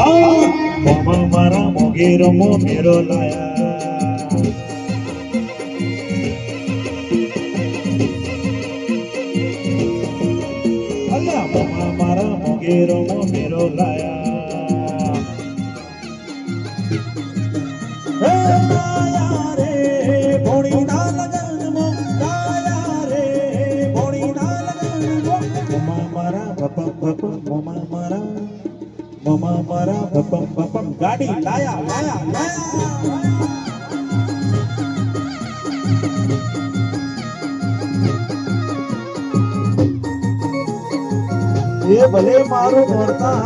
હા મોમાં મારા મોગેરો મો મેરો લાયા અલ્યા મોમાં મારા મોગેરો મો મેરો લાયા હે લાયા રે મોમાં મારા ભપમ ભપમ ગાડી લાયા લાયા લાયા. એ ભલે મારું ભરતા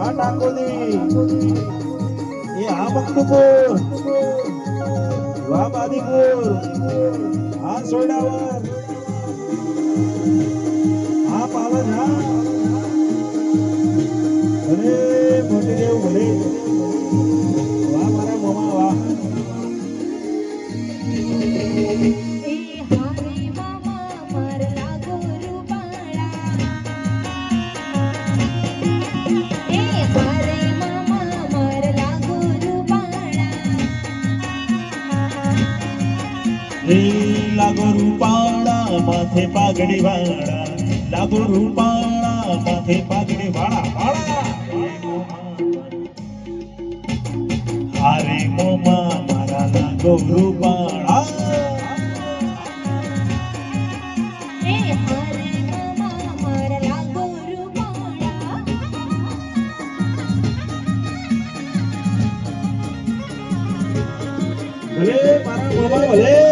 આ ડાકોલી એ આ મકતુપુર વા બાદીપુર આ સોડાવર. આ પાવન હા. એ લાગો રૂપાળા માથે પાઘડી વાળા લાગો રૂપાળા માથે પાઘડી વાળા વાળા હારે મોમા મારા લાગો રૂપાળા મારા મોમા ભલે.